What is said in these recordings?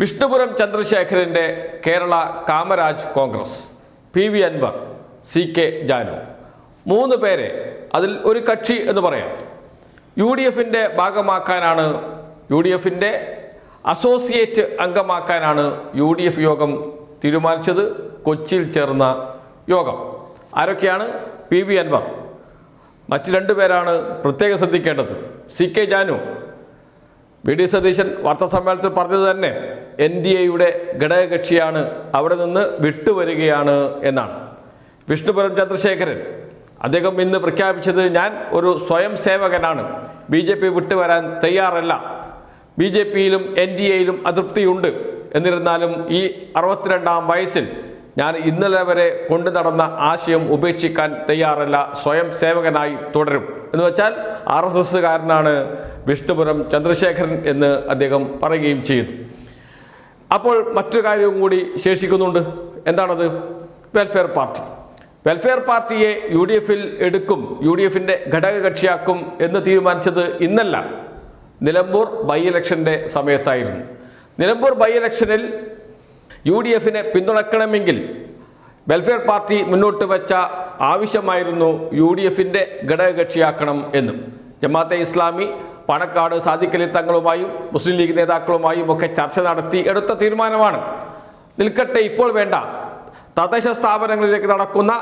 വിഷ്ണുപുരം ചന്ദ്രശേഖരന്റെ Kerala Kamaraj Congress. P V Anvar C K Janu. മൂന്ന് പേരെ അതിൽ ഒരു കക്ഷി എന്ന് പറയാം. യു ഡി എഫിന്റെ ഭാഗമാക്കാനാണ് യു ഡി എഫിന്റെ അസോസിയേറ്റ് അംഗമാക്കാനാണ് യു ഡി എഫ് യോഗം തീരുമാനിച്ചത്. കൊച്ചിയിൽ ചേർന്ന യോഗം. ആരൊക്കെയാണ്? P V Anvar. മറ്റ് രണ്ടു പേരാണ് പ്രത്യേകം ശ്രദ്ധിക്കേണ്ടത്. C K Janu V D Satheesan വാർത്താസമ്മേളനത്തിൽ പറഞ്ഞത് തന്നെ എൻ ഡി എയുടെ ഘടകകക്ഷിയാണ് അവിടെ നിന്ന് വിട്ടുവരികയാണ് എന്നാണ്. വിഷ്ണുപുരം ചന്ദ്രശേഖരൻ അദ്ദേഹം ഇന്ന് പ്രഖ്യാപിച്ചത് ഞാൻ ഒരു സ്വയം സേവകനാണ് ബി ജെ പി വിട്ടുവരാൻ തയ്യാറല്ല. ബി ജെ പിയിലും എൻ ഡി എയിലും അതൃപ്തിയുണ്ട് എന്നിരുന്നാലും ഈ അറുപത്തിരണ്ടാം വയസ്സിൽ ഞാൻ ഇന്നലെ വരെ കൊണ്ടു നടന്ന ആശയം ഉപേക്ഷിക്കാൻ തയ്യാറല്ല സ്വയം സേവകനായി തുടരും. എന്ന് വെച്ചാൽ ആർ എസ് എസ്സുകാരനാണ് വിഷ്ണുപുരം ചന്ദ്രശേഖരൻ എന്ന് അദ്ദേഹം പറയുകയും ചെയ്യുന്നു. അപ്പോൾ മറ്റൊരു കാര്യവും കൂടി ശേഷിക്കുന്നുണ്ട്. എന്താണത്? വെൽഫെയർ പാർട്ടി വെൽഫെയർ പാർട്ടിയെ യു ഡി എഫിൽ എടുക്കും യു ഡി എഫിന്റെ ഘടകകക്ഷിയാക്കും എന്ന് തീരുമാനിച്ചത് ഇന്നല്ല. നിലമ്പൂർ ബൈ ഇലക്ഷന്റെ സമയത്തായിരുന്നു. നിലമ്പൂർ ബൈ ഇലക്ഷനിൽ യു ഡി എഫിനെ പിന്തുണക്കണമെങ്കിൽ വെൽഫെയർ പാർട്ടി മുന്നോട്ട് വെച്ച ആവശ്യമായിരുന്നു യു ഡി എഫിന്റെ ഘടകകക്ഷിയാക്കണം എന്നും. ജമാഅത്തെ ഇസ്ലാമി പണക്കാട് സാദിഖലി തങ്ങളുമായും മുസ്ലിം ലീഗ് നേതാക്കളുമായും ഒക്കെ ചർച്ച നടത്തി എടുത്ത തീരുമാനമാണ്. നിൽക്കട്ടെ ഇപ്പോൾ വേണ്ട. തദ്ദേശ സ്ഥാപനങ്ങളിലേക്ക് നടക്കുന്ന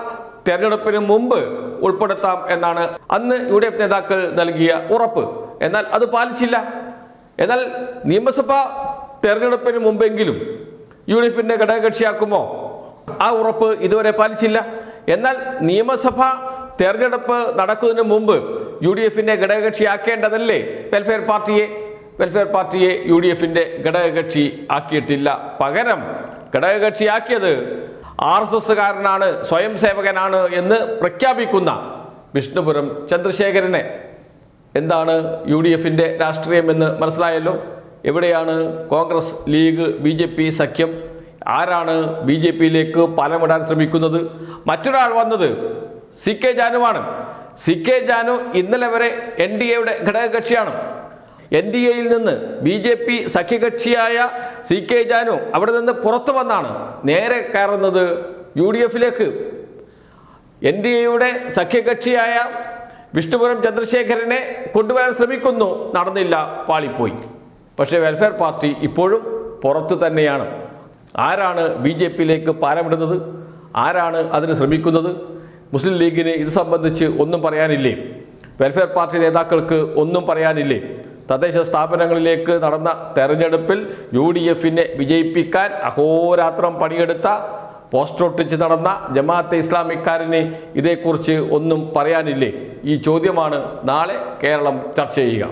തെരഞ്ഞെടുപ്പിന് മുമ്പ് ഉൾപ്പെടുത്താം എന്നാണ് അന്ന് യു ഡി എഫ് നേതാക്കൾ നൽകിയ ഉറപ്പ്. എന്നാൽ അത് പാലിച്ചില്ല. എന്നാൽ നിയമസഭാ തെരഞ്ഞെടുപ്പിന് മുമ്പെങ്കിലും യു ഡി എഫിന്റെ ഘടകകക്ഷിയാക്കുമോ? ആ ഉറപ്പ് ഇതുവരെ പാലിച്ചില്ല. എന്നാൽ നിയമസഭ തെരഞ്ഞെടുപ്പ് നടക്കുന്നതിന് മുമ്പ് യു ഡി എഫിന്റെ ഘടകകക്ഷിയാക്കേണ്ടതല്ലേ? വെൽഫെയർ പാർട്ടിയെ വെൽഫെയർ പാർട്ടിയെ യു ഡി എഫിന്റെ ഘടകകക്ഷി ആക്കിയിട്ടില്ല. പകരം ഘടകകക്ഷിയാക്കിയത് ആർ എസ് എസ്സുകാരനാണ് സ്വയം സേവകനാണ് എന്ന് പ്രഖ്യാപിക്കുന്ന വിഷ്ണുപുരം ചന്ദ്രശേഖരനെ. എന്താണ് യു ഡി എഫിന്റെ രാഷ്ട്രീയമെന്ന് മനസ്സിലായല്ലോ? എവിടെയാണ് കോൺഗ്രസ് ലീഗ് ബി സഖ്യം? ആരാണ് ബി ജെ പിയിലേക്ക് പാലമിടാൻ ശ്രമിക്കുന്നത്? മറ്റൊരാൾ വന്നത് സി കെ ജാനുവാണ് സി കെ ജാനു ഇന്നലെ വരെ എൻ ഡി എയുടെ ഘടകകക്ഷിയാണ്. എൻ ഡി എയിൽ നിന്ന് ബി ജെ പി സഖ്യകക്ഷിയായ സി കെ ജാനു അവിടെ നിന്ന് പുറത്തു വന്നാണ്. നേരെ കയറുന്നത് യു ഡി എഫിലേക്ക്. എൻ ഡി എയുടെ സഖ്യകക്ഷിയായ വിഷ്ണുപുരം ചന്ദ്രശേഖരനെ കൊണ്ടുവരാൻ ശ്രമിക്കുന്നു. നടന്നില്ല പാളിപ്പോയി. പക്ഷേ വെൽഫെയർ പാർട്ടി ഇപ്പോഴും പുറത്തു തന്നെയാണ്. ആരാണ് ബി ജെ പിയിലേക്ക് പാരമിടുന്നത്? ആരാണ് അതിന് ശ്രമിക്കുന്നത്? മുസ്ലിം ലീഗിന് ഇത് സംബന്ധിച്ച് ഒന്നും പറയാനില്ലേ? വെൽഫെയർ പാർട്ടി നേതാക്കൾക്ക് ഒന്നും പറയാനില്ലേ? തദ്ദേശ സ്ഥാപനങ്ങളിലേക്ക് നടന്ന തെരഞ്ഞെടുപ്പിൽ യു ഡി എഫിനെ വിജയിപ്പിക്കാൻ അഹോരാത്രം പണിയെടുത്ത പോസ്റ്റർ ഒട്ടിച്ച് നടന്ന ജമാഅത്തെ ഇസ്ലാമിക്കാരന് ഇതേക്കുറിച്ച് ഒന്നും പറയാനില്ലേ? ഈ ചോദ്യമാണ് നാളെ കേരളം ചർച്ച ചെയ്യുക.